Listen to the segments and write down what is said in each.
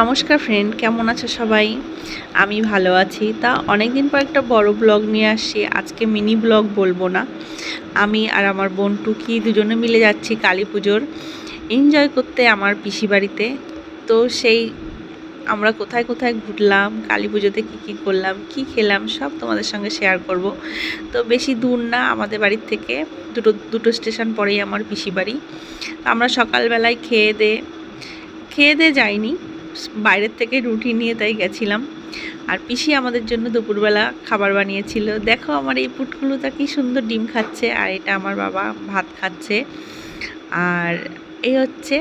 নমস্কার ফ্রেন্ড কেমন আছে সবাই? আমি ভালো আছি। তা অনেক দিন পর একটা বড় ব্লগ নিয়ে আসছি। আজকে মিনি ব্লগ বলব না। আমি আর আমার বোন টুকি দুজনে মিলে যাচ্ছি কালী পুজোর। এনজয় করতে আমার পিসি বাড়িতে। তো সেই আমরা কোথায় কোথায় ঘুরলাম, কালী পুজোতে কী কী করলাম, কি খেলাম, সব তোমাদের সঙ্গে শেয়ার করব। তো বেশি দূর না, আমাদের বাড়ির থেকে দুটো দুটো স্টেশন পরেই আমার পিসি বাড়ি। আমরা সকালবেলায় খেয়ে দে, খেয়ে দিয়ে যাইনি। বাইরের থেকে রুটি নিয়ে তাই গেছিলাম। আর পিসি আমাদের জন্য দুপুরবেলা খাবার বানিয়েছিল। দেখো আমার এই পুটকুলোটা কি সুন্দর ডিম খাচ্ছে আর এটা আমার বাবা ভাত খাচ্ছে। আর এই হচ্ছে,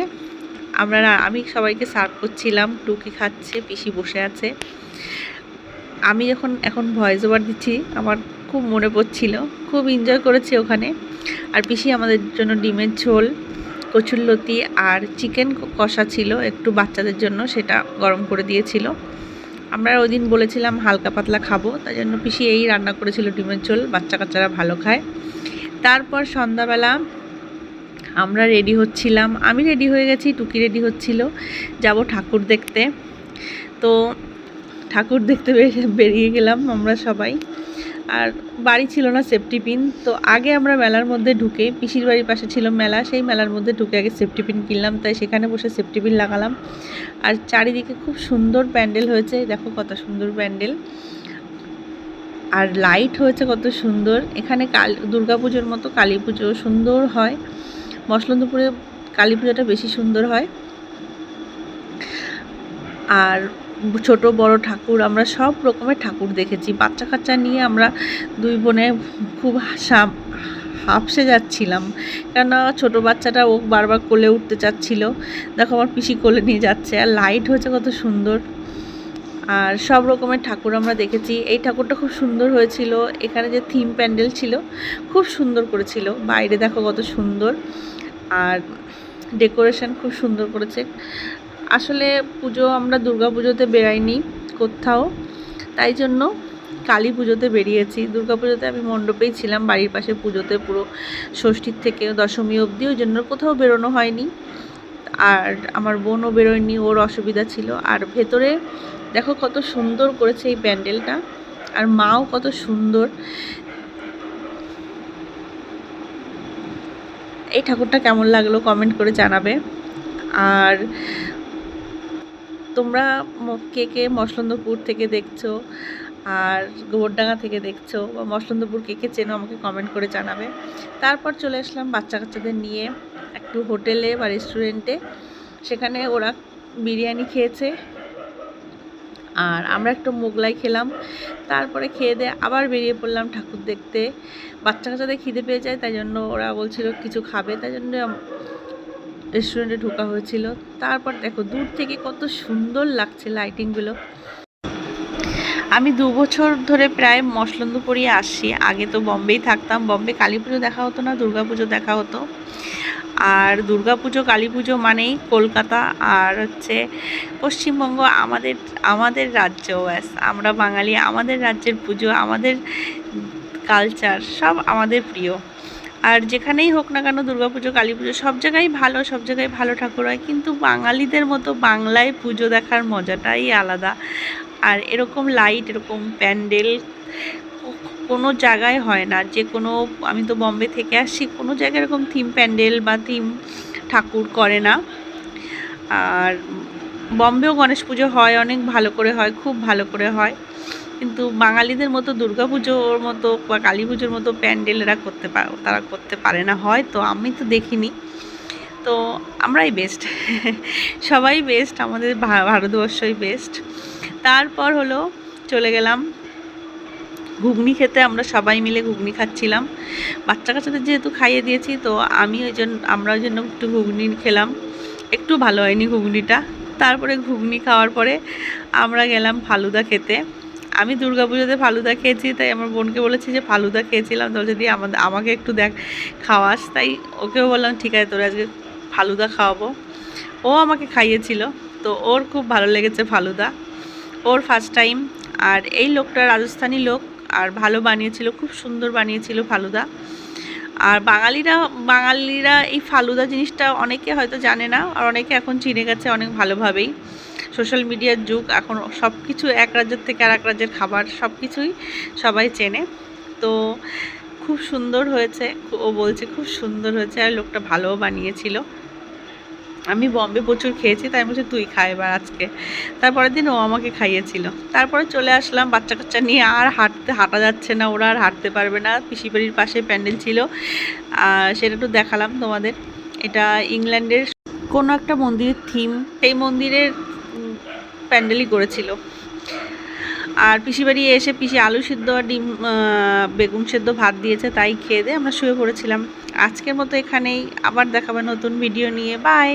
আমরা আমি সবাইকে সার্ভ করছিলাম, টুকি খাচ্ছে, পিসি বসে আছে। আমি যখন, এখন ভয়েস ওভার দিচ্ছি, আমার খুব মনে পড়ছিল, খুব এনজয় করেছি ওখানে। আর পিসি আমাদের জন্য ডিমের ঝোল। কচুরলতি আর চিকেন কষা ছিল একটু বাচ্চাদের জন্য, সেটা গরম করে দিয়েছিল। আমরা ওই দিন বলেছিলাম হালকা পাতলা খাব, তাই জন্য পিসি এই রান্না করেছিল ডিমের ঝোল, বাচ্চা কাচ্চারা ভালো খায়। তারপর সন্ধ্যাবেলা আমরা রেডি হচ্ছিলাম, আমি রেডি হয়ে গেছি, টুকি রেডি হচ্ছিল, যাব ঠাকুর দেখতে। তো ঠাকুর দেখতে বেরিয়ে গেলাম আমরা সবাই। আর বাড়ি ছিল না সেফটি পিন তো আগে আমরা মেলার মধ্যে ঢুকে, পিসির বাড়ির পাশে ছিল মেলা, সেই মেলার মধ্যে ঢুকে আগে সেফটি পিন কিনলাম, তাই সেখানে বসে সেফটি পিন লাগালাম। আর চারিদিকে খুব সুন্দর প্যান্ডেল হয়েছে, দেখো কত সুন্দর প্যান্ডেল। আর লাইট হয়েছে কত সুন্দর, এখানে কাল পুজোর মতো কালী পুজো সুন্দর হয়। মসলন্দপুরে কালী পুজোটা বেশি সুন্দর হয়। আর ছোট, বড় ঠাকুর, আমরা সব রকমের ঠাকুর দেখেছি। বাচ্চা কাচ্চা নিয়ে আমরা দুই বোনে খুব হাসা হাফসে যাচ্ছিলাম। কেননা ছোট বাচ্চাটা ও বারবার কোলে উঠতে চাচ্ছিল। দেখো আমার পিসি কোলে নিয়ে যাচ্ছে আর লাইট হয়েছে কত সুন্দর। আর সব রকমের ঠাকুর আমরা দেখেছি। এই ঠাকুরটা খুব সুন্দর হয়েছিল। এখানে যে থিম প্যান্ডেল ছিল, খুব সুন্দর করেছিল। বাইরে দেখো কত সুন্দর। আর ডেকোরেশন খুব সুন্দর করেছে। আসলে পুজো আমরা দুর্গা পুজোতে বেরাইনি কোথাও, তাই জন্য কালী পুজোতে বেরিয়েছি। দুর্গা পুজোতে আমি মণ্ডপেই ছিলাম, বাড়ির পাশে পুজোতে পুরো ষষ্ঠীর থেকে দশমী অবধি, ওই জন্য কোথাও বেরোনো হয়নি। আর আমার বোনও বেরোয়নি, ওর অসুবিধা ছিল। আর ভেতরে দেখো কত সুন্দর করেছে এই প্যান্ডেলটা, আর মাও কত সুন্দর। এই ঠাকুরটা কেমন লাগল কমেন্ট করে জানাবে। আর তোমরা কে কে মসলন্দপুর থেকে দেখছ আর গোবরডাঙ্গা থেকে দেখছ বা মসলন্দপুর কে কে চেনো আমাকে কমেন্ট করে জানাবে। তারপর চলে আসলাম বাচ্চা কাচ্চাদের নিয়ে একটু হোটেলে বা রেস্টুরেন্টে সেখানে ওরা বিরিয়ানি খেয়েছে আর আমরা একটু মোগলাই খেলাম। তারপরে খেয়ে দিয়ে আবার বেরিয়ে পড়লাম ঠাকুর দেখতে। বাচ্চা কাচ্চাদের খিদে পেয়ে যায়, তাই জন্য ওরা বলছিল কিছু খাবে, তাই জন্য রেস্টুরেন্টে ঢোকা হয়েছিল। তারপর দেখো, দূর থেকে কত সুন্দর লাগছে লাইটিংগুলো আমি দু বছর ধরে প্রায় মসলন্দপুরি আসছি আগে তো বম্বেই থাকতাম। বম্বে কালী পুজো দেখা হতো না, দুর্গা পুজো দেখা হতো। আর দুর্গা পুজো, কালী পুজো মানেই কলকাতা আর হচ্ছে পশ্চিমবঙ্গ আমাদের আমাদের রাজ্য ব্যাস। আমরা বাঙালি, আমাদের রাজ্যের পুজো, আমাদের কালচার সব আমাদের প্রিয়। আর যেখানেই হোক না কেন দুর্গাপুজো কালী পুজো সব জায়গায় ভালো, সব জায়গায় ভালো ঠাকুর হয়। কিন্তু বাঙালিদের মতো বাংলায় পুজো দেখার মজাটাই আলাদা। আর এরকম লাইট এরকম প্যান্ডেল কোনো জায়গায় হয় না। যে কোনো, আমি তো বম্বে থেকে আসছি, কোনো জায়গায় এরকম থিম প্যান্ডেল বা থিম ঠাকুর করে না। আর বম্বেও গণেশ পুজো হয়, অনেক ভালো করে হয়, খুব ভালো করে হয়। কিন্তু বাঙালিদের মতো দুর্গা পুজোর মতো বা কালী পুজোর মতো প্যান্ডেল এরা করতে পারে তারা করতে পারে না। হয় তো আমি তো দেখিনি। তো আমরাই বেস্ট সবাই বেস্ট আমাদের ভারতবর্ষই বেস্ট তারপর হলো চলে গেলাম। ঘুগনি খেতে আমরা সবাই মিলে ঘুগনি খাচ্ছিলাম। বাচ্চা কাচ্চাদের যেহেতু খাইয়ে দিয়েছি, তো আমি ওই জন্য, আমরা ওই জন্য একটু ঘুগনি খেলাম। একটু ভালো হয়নি ঘুগনিটা। তারপরে ঘুগনি খাওয়ার পরে আমরা গেলাম ফালুদা খেতে। আমি দুর্গা পুজোতে ফালুদা খেয়েছি, তাই আমার বোনকে বলেছি যে ফালুদা খেয়েছিলাম। তো যদি আমাদের, আমাকে একটু দেখ, খাওয়াস। তাই ওকেও বললাম, ঠিক আছে, তোর আজকে ফালুদা খাওয়াবো। ও আমাকে খাইয়েছিল। তো ওর খুব ভালো লেগেছে ফালুদা। ওর ফার্স্ট টাইম আর এই লোকটা রাজস্থানী লোক আর ভালো বানিয়েছিল, খুব সুন্দর বানিয়েছিল ফালুদা। আর বাঙালিরা বাঙালিরা এই ফালুদা জিনিসটা অনেকে হয়তো জানে না, আর অনেকে এখন চিনে গেছে অনেক ভালোভাবেই। সোশ্যাল মিডিয়ার যুগ এখন সব কিছু এক রাজ্যের থেকে আর এক রাজ্যের খাবার সব কিছুই সবাই চেনে। তো খুব সুন্দর হয়েছে ও বলছে খুব সুন্দর হয়েছে আর লোকটা ভালোও বানিয়েছিল। আমি বম্বে প্রচুর খেয়েছি তাই বলছি তুই খা এবার আজকে। তারপরের দিন ও আমাকে খাইয়েছিল। তারপরে চলে আসলাম বাচ্চা কাচ্চা নিয়ে আর হাঁটতে হাঁটা যাচ্ছে না ওরা আর হাঁটতে পারবে না। পিসি বাড়ির পাশে প্যান্ডেল ছিল আর সেটা একটু দেখালাম তোমাদের। এটা ইংল্যান্ডের কোনো একটা মন্দিরের থিম সেই মন্দিরের প্যান্ডেলই করেছিল। আর পিসি বাড়ি এসে পিসি আলু সিদ্ধ আর ডিম বেগুন সেদ্ধ ভাত দিয়েছে, তাই খেয়ে দিয়ে আমরা শুয়ে পড়েছিলাম। আজকের মতো এখানেই, আবার দেখাবে নতুন ভিডিও নিয়ে। বাই